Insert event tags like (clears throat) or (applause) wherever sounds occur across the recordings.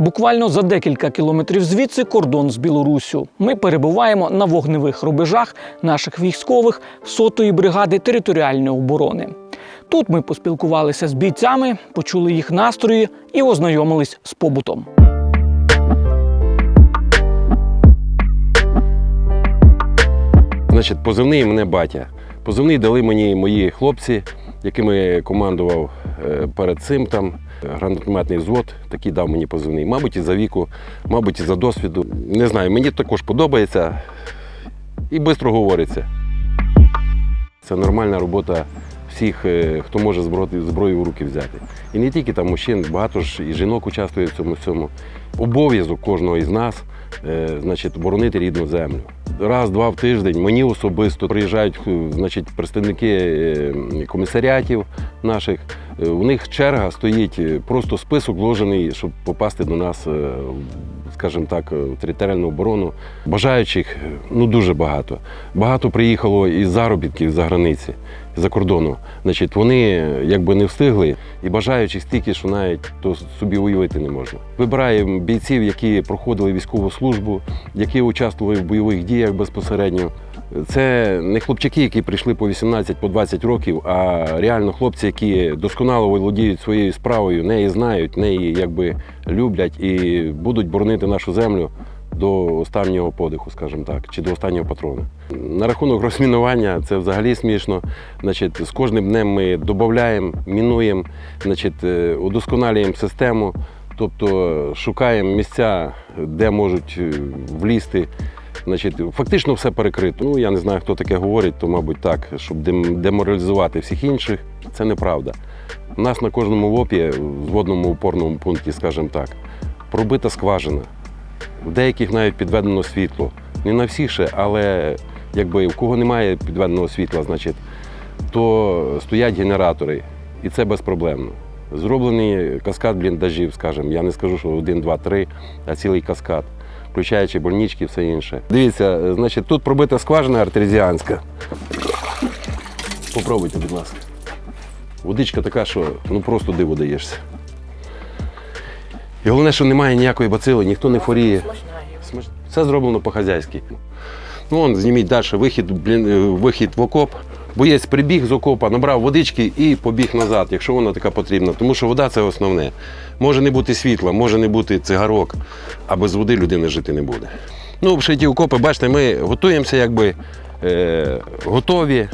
Буквально за декілька кілометрів звідси кордон з Білоруссю. Ми перебуваємо на вогневих рубежах наших військових сотої бригади територіальної оборони. Тут ми поспілкувалися з бійцями, почули їх настрої і ознайомились з побутом. Значить, позивний мене батя. Позивний дали мені мої хлопці, якими командував е, перед цим там гранатометний взвод, такий дав мені позивний. Мабуть, і за віку, мабуть, і за досвіду. Не знаю, мені також подобається і швидко говориться. Це нормальна робота всіх, е, хто може зброю, в руки взяти. І не тільки там мужчин, багато ж і жінок участвує в цьому всьому. Обов'язок кожного із нас, е, значить, боронити рідну землю. Раз-два в тиждень мені особисто приїжджають е, значить, представники е, комісаріатів наших. Е, У них черга стоїть, просто список вложений, щоб попасти до нас, скажімо так, в територіальну оборону. Бажаючих ну дуже багато. Багато приїхало із заробітків за границі, за кордону. Значить, вони якби не встигли, і бажаючих стільки, що навіть то собі уявити не можна. Вибираємо бійців, які проходили військову службу, які участвували в бойових діях безпосередньо. Це не хлопчаки, які прийшли по 18 по 20 років, а реально хлопці, які досконало володіють своєю справою, неї знають, неї якби люблять і будуть боронити нашу землю до останнього подиху, скажімо так, чи до останнього патрона. На рахунок розмінування це взагалі смішно. Значить, з кожним днем ми додаємо, мінуємо, значить, е, удосконалюємо систему, тобто шукаємо місця, де можуть е, влізти. Значить, фактично все перекрито. Ну, я не знаю, хто таке говорить, то, мабуть, так, щоб деморалізувати всіх інших, це неправда. У нас на кожному ВОПі, в водному опорному пункті, скажімо так, пробита скважина. В деяких навіть підведено світло. Не на всіх ще, але якби в кого немає підведеного світла, значить, то стоять генератори, і це безпроблемно. Зроблений каскад бліндажів, скажімо, я не скажу, що один, два, три, а цілий каскад, включаючи больнички і все інше. Дивіться, значить, тут пробита скважина артезіанська. Попробуйте, будь ласка. Водичка така, що ну просто диво даєшся. І головне, що немає ніякої бацили, ніхто не хворіє. Все зроблено по-хазяйськи. Ну, вон, зніміть далі вихід, блін, е, вихід в окоп. Боєць прибіг з окопа, набрав водички і побіг назад, якщо вона така потрібна. Тому що вода це основне. Може не бути світла, може не бути цигарок, а без води людина жити не буде. Ну, вже ті окопи, бачите, ми готуємося, якби е, готові.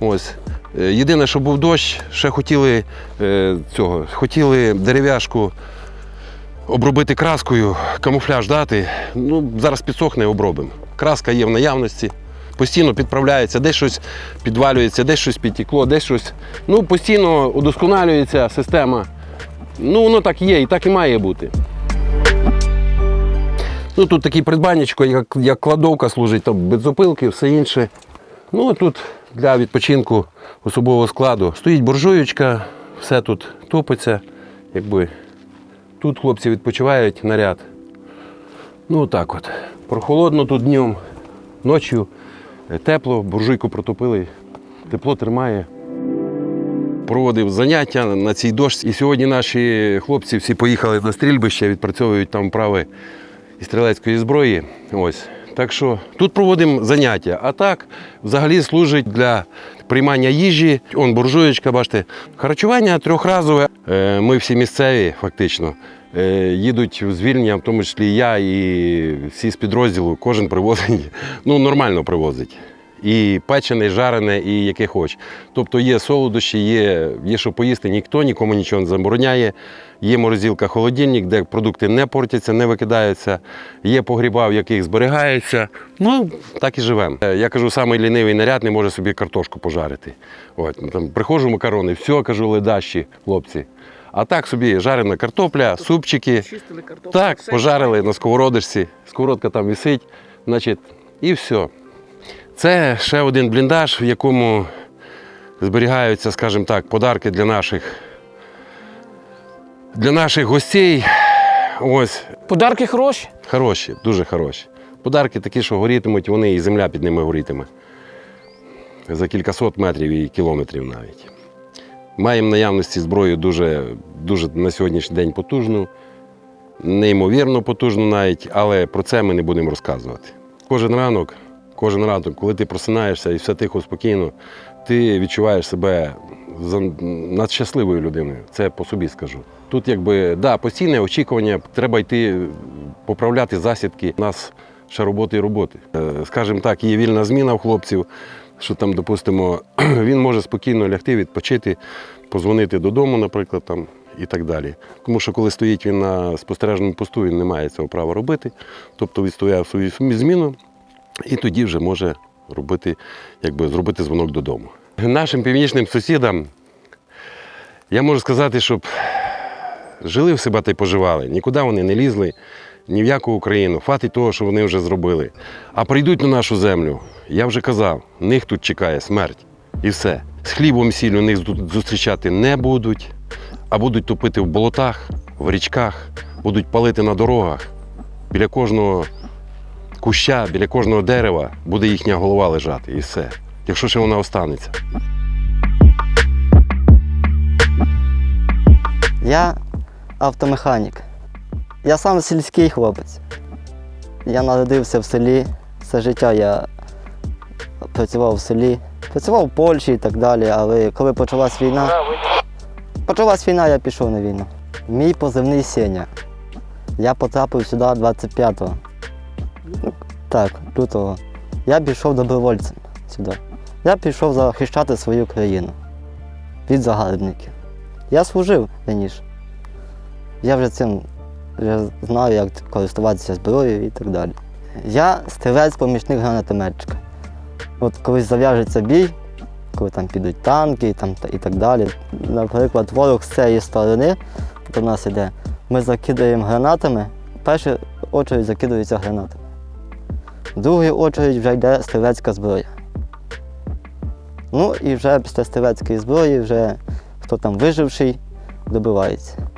Ось. Е, Єдине, що був дощ, ще хотіли е, цього, хотіли дерев'яшку обробити краскою, камуфляж дати. Ну, зараз підсохне, обробимо. Краска є в наявності. Постійно підправляється, десь щось підвалюється, десь щось підтекло, десь щось. Ну, постійно удосконалюється система. Ну, воно так є і так і має бути. Ну, тут таке придбаннячко, як, як кладовка служить, там бензопилки, все інше. Ну, тут для відпочинку особового складу стоїть буржуючка, все тут топиться. Якби. Тут хлопці відпочивають наряд. Ну так от. Прохолодно тут днем, ночі е, тепло, буржуйку протопили, тепло тримає. Проводив заняття на цій дошці. І сьогодні наші хлопці всі поїхали на стрільбище, відпрацьовують там вправи із стрілецької зброї. Ось. Так що тут проводимо заняття. А так взагалі служить для приймання їжі. Он буржуєчка, бачите. Харчування трьохразове. Е, Ми всі місцеві, фактично. е, Їдуть в звільнення, в тому числі я і всі з підрозділу, кожен привозить, ну нормально привозить. І печене, і жарене, і яке хоч. Тобто є солодощі, є, є що поїсти, ніхто нікому нічого не забороняє. Є морозилка, холодильник, де продукти не портяться, не викидаються. Є погріба, в яких зберігаються. Ну, так і живемо. Е, Я кажу, самий лінивий наряд не може собі картошку пожарити. От, ну, там, приходжу макарони, все, кажу, ледащі, хлопці. А так собі жарена картопля, супчики. Чистили картоплю. Так, пожарили на сковородочці, сковородка там висить, значить, і все. Це ще один бліндаж, в якому зберігаються, скажімо так, подарки для наших, для наших гостей. Ось, Подарки хороші. хороші, дуже хороші. Подарки такі, що горітимуть, вони і земля під ними горітиме. За кількасот метрів і кілометрів навіть. Маємо наявності зброю дуже, дуже на сьогоднішній день потужну. неймовірно потужно навіть, але про це ми не будемо розказувати. Кожен ранок, кожен ранок, коли ти просинаєшся і все тихо, спокійно, ти відчуваєш себе за- надщасливою людиною. Це по собі скажу. Тут якби да, постійне очікування, треба йти поправляти засідки. У нас ще роботи і роботи. Е, Скажімо так, є вільна зміна в хлопців, що там, допустимо, (clears throat) він може спокійно лягти, відпочити, позвонити додому, наприклад, там, і так далі. Тому що коли стоїть він на спостережному посту, він не має цього права робити. Тобто відстояв свою зміну і тоді вже може робити, якби, зробити дзвонок додому. Нашим північним сусідам я можу сказати, щоб жили в себе та й поживали. Нікуди вони не лізли, ні в яку Україну. Хватить того, що вони вже зробили. А прийдуть на нашу землю, я вже казав, них тут чекає смерть. І все. З хлібом і сіллю них зустрічати не будуть, а будуть топити в болотах, в річках, будуть палити на дорогах. Біля кожного куща, біля кожного дерева буде їхня голова лежати. І все. Якщо ще вона останеться. Я автомеханік. Я сам сільський хлопець. Я народився в селі. Все життя я працював в селі. Працював в Польщі і так далі, але коли почалась війна, почалась війна, я пішов на війну. Мій позивний Сеня. Я потрапив сюди 25-го. Ну, Так, лютого. Я пішов добровольцем сюди. Я пішов захищати свою країну від загарбників. Я служив раніше. Я вже цим вже знаю, як користуватися зброєю і так далі. Я стрілець-помічник гранатометчика. От колись зав'яжеться бій, коли там підуть танки і, там, і так далі. Наприклад, ворог з цієї сторони до нас йде, ми закидаємо гранатами, в першу очередь закидаються гранатами. В другу очередь вже йде стрілецька зброя. Ну і вже після стрілецької зброї вже хто там виживший, добивається.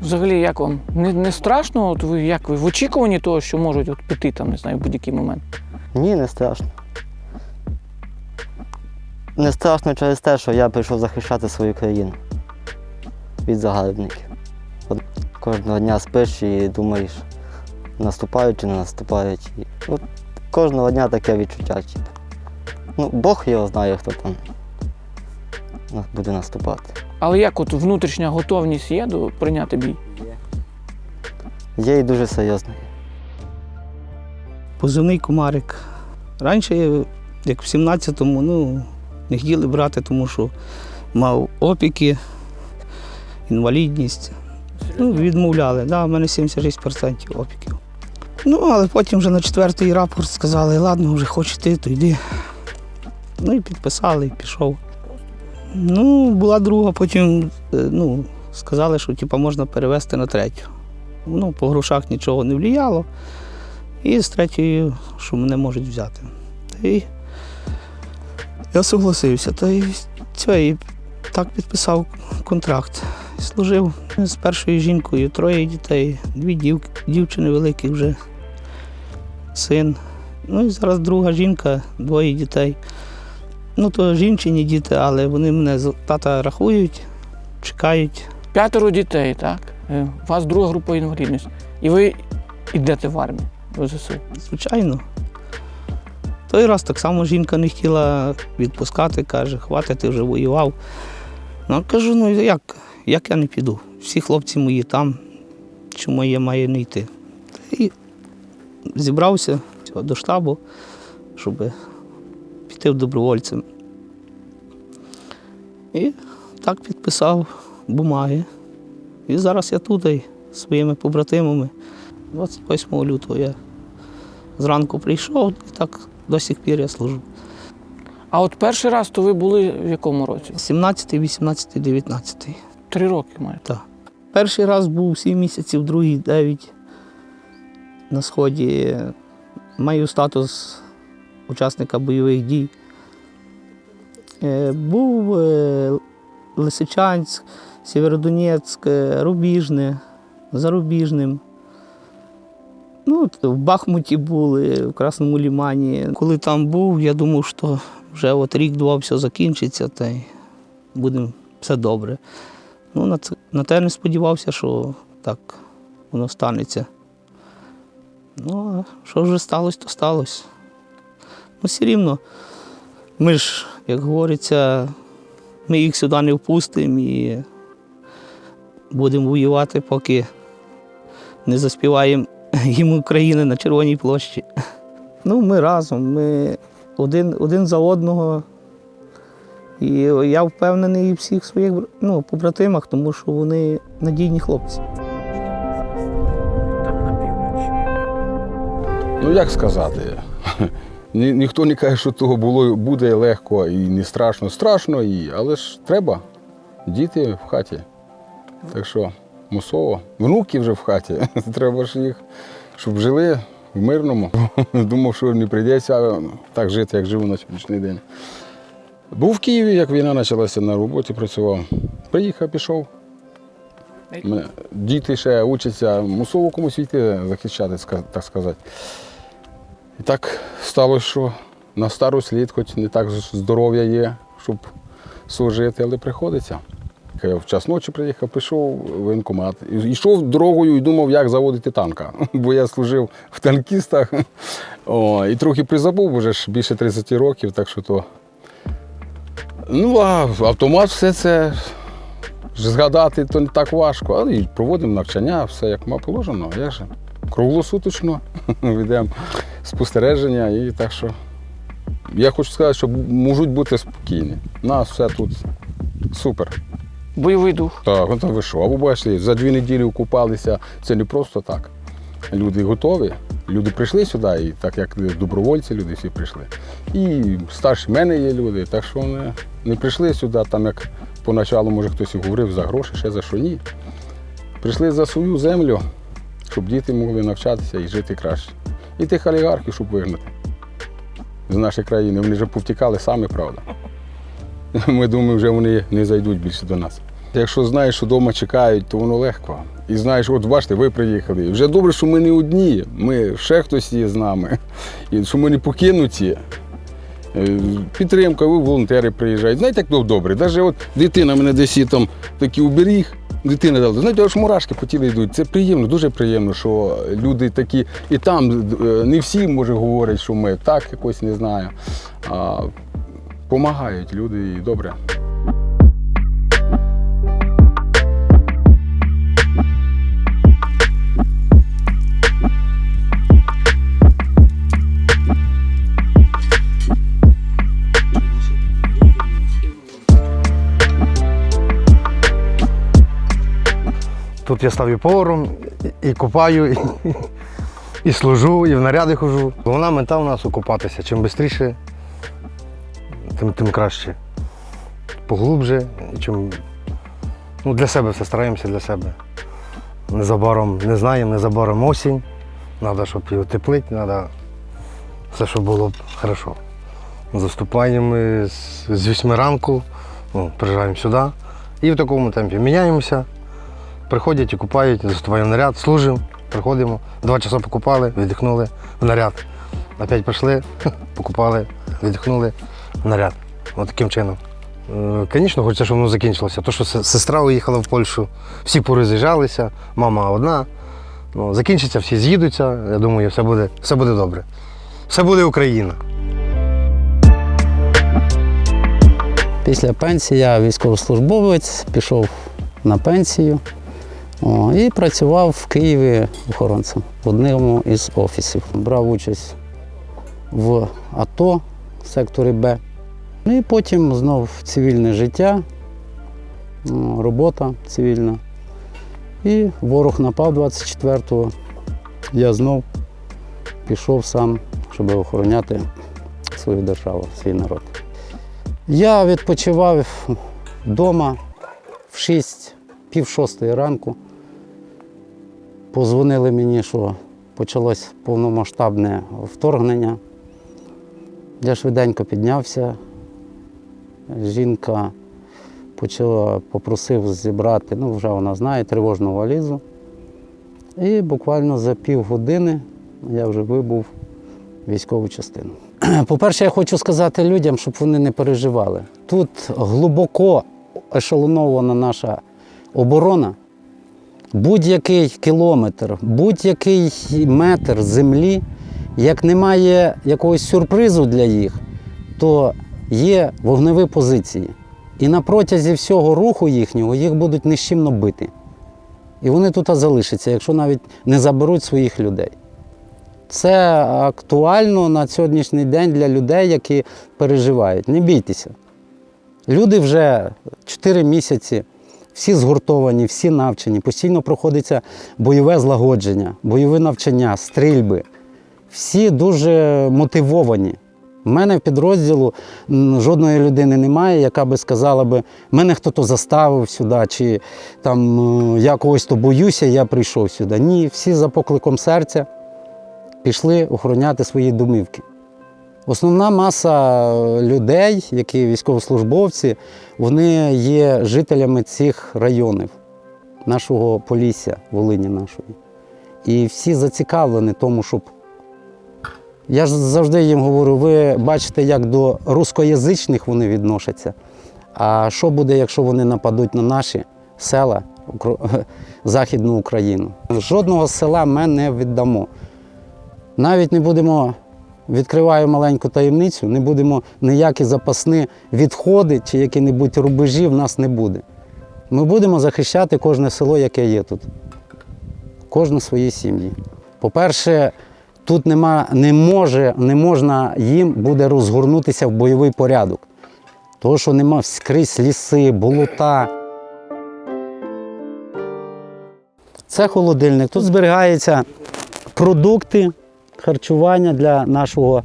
Взагалі, як вам? Не, не страшно? От ви як ви в очікуванні того, що можуть от піти там, не знаю, в будь-який момент? Ні, не страшно. Не страшно через те, що я прийшов захищати свою країну від загарбників. От кожного дня спиш і думаєш, наступають чи не наступають. І от кожного дня таке відчуття. Ну, Бог його знає, хто там буде наступати. Але як от внутрішня готовність є до прийняти бій? Є і дуже серйозний. позивний комарик. Раніше, як в 17-му, ну, не хотіли брати, тому що мав опіки, інвалідність. Ну, відмовляли. Да, в мене 76% опіків. Ну, але потім вже на четвертий рапорт сказали, ладно, вже хочеш йти, то йди. Ну і підписали, і пішов. Ну, була друга, потім е, ну, сказали, що типу, можна перевести на третю. Ну, по грошах нічого не влияло. І з третьою, що мене можуть взяти. Та й я согласився. Та й це, і так підписав контракт. Служив з першою жінкою, троє дітей, дві дів, дівчини великі вже, син. Ну і зараз друга жінка, двоє дітей. Ну, то жінчині діти, але вони мене з тата рахують, чекають. П'ятеро дітей, так? Е, У вас друга група інвалідності. І ви йдете в армію в ЗСУ. Звичайно. Той раз так само жінка не хотіла відпускати, каже, хватить, ти вже воював. Ну, кажу, ну як, як я не піду? Всі хлопці мої там, чому я маю не йти? Зібрався до штабу, щоб піти в добровольцем. І так підписав бумаги. І зараз я тут зі своїми побратимами. 28 лютого я зранку прийшов і так до сих пір я служу. А от перший раз то ви були в якому році? 17, 18, 19. Три роки майже. Так. Перший раз був 7 місяців, другий 9 на сході. Маю статус учасника бойових дій. Е, Був е, Лисичанськ, Сєвєродонецьк, е, Рубіжне, Зарубіжним. Ну, в Бахмуті були, в Красному Лімані. Коли там був, я думав, що вже от рік-два все закінчиться, та й буде все добре. Ну, на, це, на те не сподівався, що так воно станеться. Ну, а що вже сталося, то сталося. Ну, все рівно. Ми ж, як говориться, ми їх сюди не впустимо і будемо воювати, поки не заспіваємо (laughs) гімн України на Червоній площі. Ну, ми разом, ми один, один за одного. І я впевнений в всіх своїх ну, побратимах, тому що вони надійні хлопці. Ну як сказати? (laughs) Ні, ніхто не каже, що того було, буде легко і не страшно. Страшно, і, але ж треба. Діти в хаті. Так що мусово. Внуки вже в хаті. (laughs) Треба ж їх, щоб жили в мирному. (laughs) Думав, що не прийдеться так жити, як живу на сьогоднішній день. Був в Києві, як війна почалася на роботі, працював. Приїхав, пішов. Діти ще учаться, мусово комусь йти захищати, так сказати. І так сталося, що на старость літ, хоч не так здоров'я є, щоб служити, але приходиться. Я в час ночі приїхав, пішов в воєнкомат. І йшов дорогою і думав, як заводити танка. (laughs) Бо я служив в танкістах. О, і трохи призабув, вже ж більше 30 років, так що то. Ну, а автомат все це згадати то не так важко, але і проводимо навчання, все як ма положено. Як же? Круглосуточно (laughs) ведемо спостереження і так що. Я хочу сказати, що можуть бути спокійні. У нас все тут супер. Бойовий дух. Так, от ви що? А ви бачите, за дві неділі окупалися. Це не просто так. Люди готові. Люди прийшли сюди, і так як добровольці, люди всі прийшли. І старші мене є люди, так що вони не прийшли сюди, там як поначалу, може, хтось і говорив за гроші, ще за що ні. Прийшли за свою землю, щоб діти могли навчатися і жити краще. І тих олігархів, щоб вигнати з нашої країни. Вони вже повтікали самі, правда. Ми думаємо, вже вони не зайдуть більше до нас. Якщо знаєш, що вдома чекають, то воно легко. І знаєш, от бачите, ви приїхали. Вже добре, що ми не одні, ми ще хтось є з нами, і що ми не покинуті. Е, Підтримка, волонтери приїжджають. Знаєте, як то добре. Навіть от дитина мене десь там такі уберіг, дитина дала. Знаєте, аж мурашки по тілу йдуть. Це приємно, дуже приємно, що люди такі. І там е, не всі, може, говорять, що ми так якось не знаю. А Помагають люди і добре. Тут я став і поваром, і, купаю, і, і служу, і в наряди хожу. Головна мета у нас окупатися. Чим швидше, тим, тим краще. Поглубже, чим ну, для себе все стараємося для себе. Незабаром не знаємо, незабаром осінь. Треба, щоб його теплити, треба все, щоб було хорошо. Заступаємо ми з 8 ранку, ну, приїжджаємо сюди і в такому темпі міняємося. Приходять і купають, заступаємо наряд, служимо, приходимо. Два часа покупали, віддихнули в наряд. Опять прийшли, (laughs) покупали, віддихнули в наряд. От таким чином. Звісно, хочеться, щоб воно закінчилося. То, що сестра уїхала в Польщу, всі пороз'їжджалися, мама одна. Ну, закінчиться, всі з'їдуться. Я думаю, все буде, все буде добре. Все буде Україна. Після пенсії я військовослужбовець, пішов на пенсію о, і працював в Києві охоронцем в одному із офісів. Брав участь в АТО в секторі Б. Ну і потім знов цивільне життя, робота цивільна. І ворог напав 24-го. Я знов пішов сам, щоб охороняти свою державу, свій народ. Я відпочивав вдома в 6, пів шостої ранку. Позвонили мені, що почалось повномасштабне вторгнення. Я швиденько піднявся. Жінка почала, попросив зібрати, ну вже вона знає, тривожну валізу. І буквально за півгодини я вже вибув військову частину. (clears throat) По-перше, я хочу сказати людям, щоб вони не переживали. Тут глибоко ешелонована наша оборона, будь-який кілометр, будь-який метр землі, як немає якогось сюрпризу для їх, то є вогневі позиції. І на протязі всього руху їхнього їх будуть нищимно бити. І вони тут залишаться, якщо навіть не заберуть своїх людей. Це актуально на сьогоднішній день для людей, які переживають. Не бійтеся. Люди вже 4 місяці, всі згуртовані, всі навчені, постійно проходиться бойове злагодження, бойові навчання, стрільби. Всі дуже мотивовані. У мене в підрозділу жодної людини немає, яка би сказала би, мене хтось заставив сюди, чи там е, я когось то боюся, я прийшов сюди. Ні, всі за покликом серця пішли охороняти свої домівки. Основна маса людей, які військовослужбовці, вони є жителями цих районів, нашого Полісся, Волині нашої. І всі зацікавлені тому, щоб. Я ж завжди їм говорю, ви бачите, як до рускоязичних вони відносяться. А що буде, якщо вони нападуть на наші села, (laughs) Західну Україну? Жодного села ми не віддамо. Навіть не будемо, відкриваю маленьку таємницю, не будемо ніякі запасні відходи чи які-небудь рубежі в нас не буде. Ми будемо захищати кожне село, яке є тут. Кожне своїй сім'ї. По-перше, тут нема, не, може, не можна їм буде розгорнутися в бойовий порядок. Тому що нема скрізь ліси, болота. Це холодильник. Тут зберігаються продукти, харчування для нашого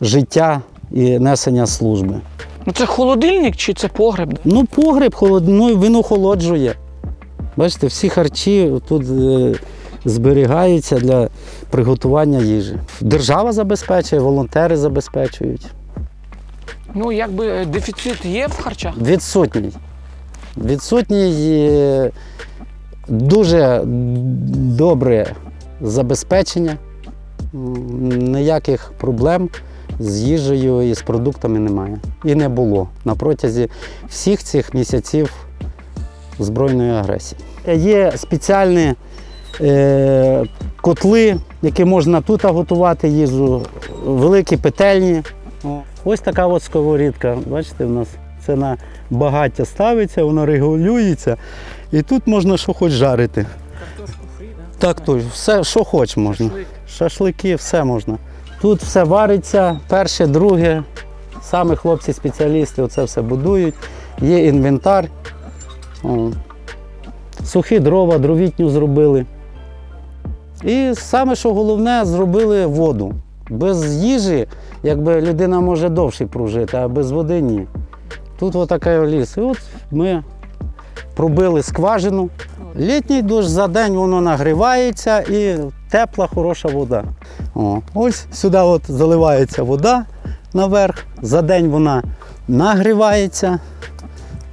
життя і несення служби. Ну це холодильник чи це погреб? Ну, погреб холодний, ну, він охолоджує. Бачите, всі харчі тут е, зберігаються для приготування їжі. Держава забезпечує, волонтери забезпечують. Ну якби е, дефіцит є в харчах. Відсутній. Відсутній дуже добре забезпечення. Ніяких проблем з їжею і з продуктами немає. І не було на протязі всіх цих місяців збройної агресії. Є спеціальні е, котли, які можна тут готувати їжу, великі петельні. Ось така от сковорідка. Бачите, в нас це на багаття ставиться, воно регулюється. І тут можна що хоч жарити. Картошку фрі, Так, то все, що хоч можна. Шашлики, все можна. Тут все вариться, перше, друге. Саме хлопці-спеціалісти оце все будують. Є інвентар. О. Сухі дрова, дровітню зробили. І саме, що головне, зробили воду. Без їжі, якби людина може довше прожити, а без води ні. Тут отакий ліс. І от ми пробили скважину. Літній дощ за день воно нагрівається і тепла, хороша вода. О, ось сюди от заливається вода наверх, за день вона нагрівається.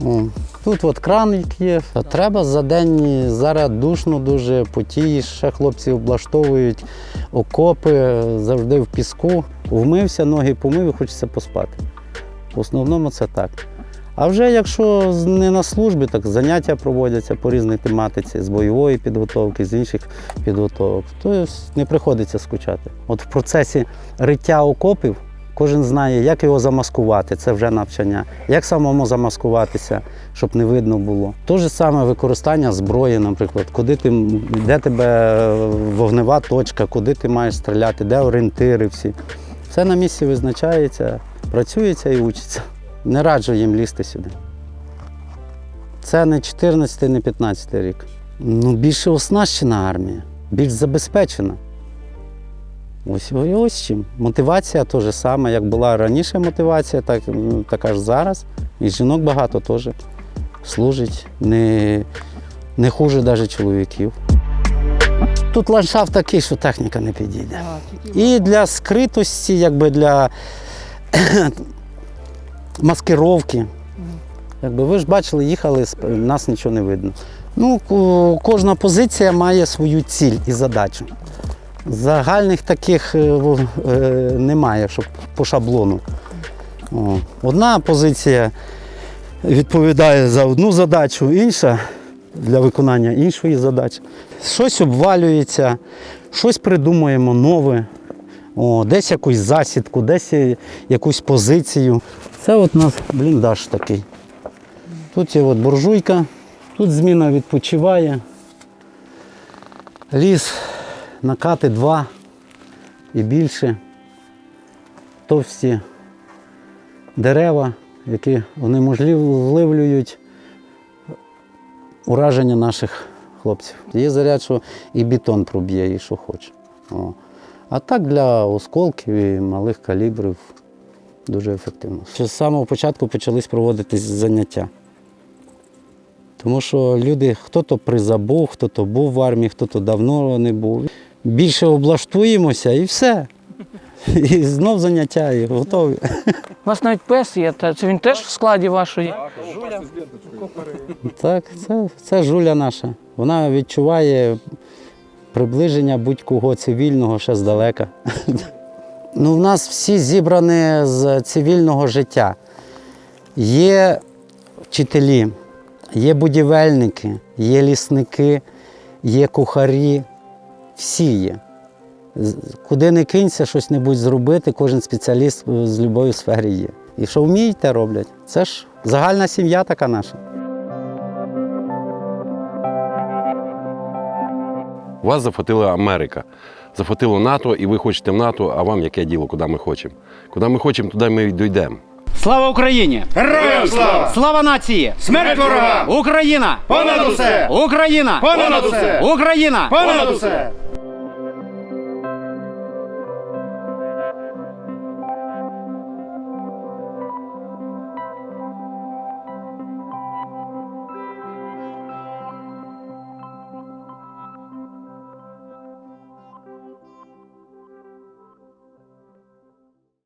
О, тут от краник є. Треба за день зараз душно дуже потіє, ще хлопці облаштовують окопи завжди в піску. Вмився, ноги помив і хочеться поспати. В основному це так. А вже якщо не на службі, так заняття проводяться по різній тематиці, з бойової підготовки, з інших підготовок, то не приходиться скучати. От в процесі риття окопів кожен знає, як його замаскувати, це вже навчання, як самому замаскуватися, щоб не видно було. Те ж саме використання зброї, наприклад, куди ти, де тебе вогнева точка, куди ти маєш стріляти, де орієнтири всі. Все на місці визначається, працюється і учиться. Не раджу їм лізти сюди. Це не 14, не 15 рік. Ну, більше оснащена армія, більш забезпечена. Ось, ось, чим. Мотивація теж сама, як була раніше мотивація, так, така ж зараз. І жінок багато теж служить, не, не хуже навіть чоловіків. Тут ландшафт такий, що техніка не підійде. І для скритості, якби для маскировки. Якби ви ж бачили, їхали, нас нічого не видно. Ну, кожна позиція має свою ціль і задачу. Загальних таких е, е, немає, щоб по шаблону. Одна позиція відповідає за одну задачу, інша для виконання іншої задачі. Щось обвалюється, щось придумуємо нове, О, десь якусь засідку, десь якусь позицію. Це от у нас бліндаж такий. Тут є от буржуйка, тут зміна відпочиває. Ліс накати два і більше. Товсті дерева, які унеможливлюють ураження наших хлопців. Є заряд, що і бетон проб'є, і що хоче. О. А так для осколків і малих калібрів дуже ефективно. Ще з самого початку почались проводитись заняття. Тому що люди, хто-то призабув, хто-то був в армії, хто-то давно не був. Більше облаштуємося і все. (laughs) І знов заняття, і готові. У вас навіть пес є, та це він теж в складі вашої. Так, це, це жуля наша. Вона відчуває приближення будь-кого цивільного ще здалека. (laughs) Ну, в нас всі зібрані з цивільного життя. Є вчителі, є будівельники, є лісники, є кухарі. Всі є. Куди не кинься, щось небудь зробити, кожен спеціаліст з будь-якої сфері є. І що вміють, те роблять. Це ж загальна сім'я така наша. Вас зафотила Америка, зафотило НАТО, і ви хочете в НАТО, а вам яке діло, куди ми хочемо? Куди ми хочемо, туди ми й дійдемо. Слава Україні! Героям слава! Слава нації! Смерть ворогам! Україна! Понад усе! Україна! Понад усе! Україна! Понад усе!